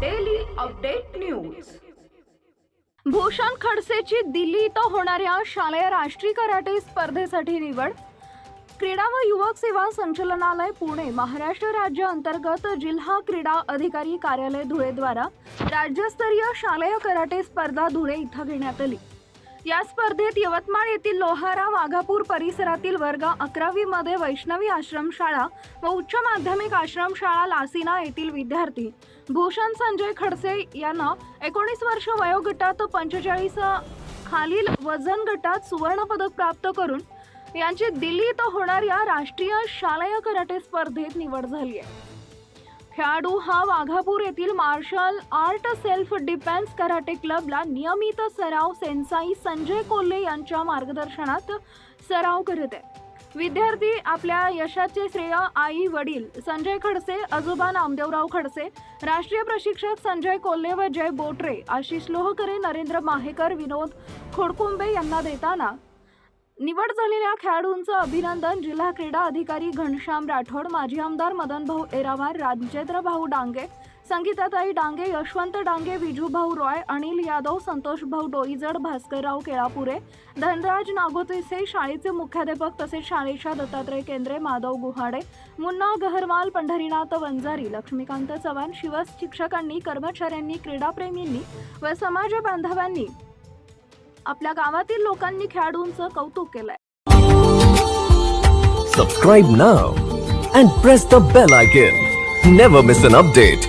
Daily update news Bhushan खडसेची दिल्ली इथं होणाऱ्या शालेय राष्ट्रीय कराटे स्पर्धेसाठी निवड. क्रीडा व युवक सेवा संचालनालय पुणे महाराष्ट्र राज्य अंतर्गत जिल्हा क्रीडा अधिकारी कार्यालय धुळेद्वारा राज्यस्तरीय शालेय कराटे स्पर्धा धुळे इथं घेण्यात आली. या स्पर्धेत यवतमाळ येथील लोहारा वाघापूर परिसरातील वर्ग अकरावी मध्ये वैष्णवी आश्रमशाळा व उच्च माध्यमिक आश्रमशाळा लासिना येथील विद्यार्थी. भूषण संजय खडसे यांना एकोणीस वर्ष वयोगटात पंचेचाळीस खालील वजन गटात सुवर्णपदक प्राप्त करून यांची दिल्ली इथं होणाऱ्या राष्ट्रीय शालेय कराटे स्पर्धेत निवड झाली आहे. खेळाडू हा वाघापूर येथील martial art self defence karate क्लबला नियमित सराव सेन्साई संजय कोल्हे यांच्या मार्गदर्शनात सराव करत आहे. विद्यार्थी आपल्या यशाचे श्रेय आई वडील संजय खडसे आजोबा नामदेवराव खडसे राष्ट्रीय प्रशिक्षक संजय कोल्हे व जय बोटरे आशिष लोहकरे नरेंद्र माहेकर विनोद खोडकुंबे यांना देताना निवड झालेल्या खेळाडूंचं अभिनंदन जिल्हा क्रीडा अधिकारी घनश्याम राठोड माजी आमदार मदन भाऊ एरावार राजेंद्र भाऊ डांगे संगीताताई डांगे यशवंत डांगे विजूभाऊ रॉय अनिल यादव संतोष भाऊ डोईजड भास्करराव केळापुरे धनराज नागोतिसे शाळेचे मुख्याध्यापक तसेच शाळेच्या दत्तात्रय केंद्रे माधव गुहाडे मुन्ना गहरवाल पंढरीनाथ वंजारी लक्ष्मीकांत चव्हाण शिवस शिक्षकांनी कर्मचाऱ्यांनी क्रीडाप्रेमींनी व समाज बांधवांनी आपल्या गावातील लोकांनी खेळाडूंचं कौतुक केलंय. सबस्क्राईब ना and press the bell I game never miss an update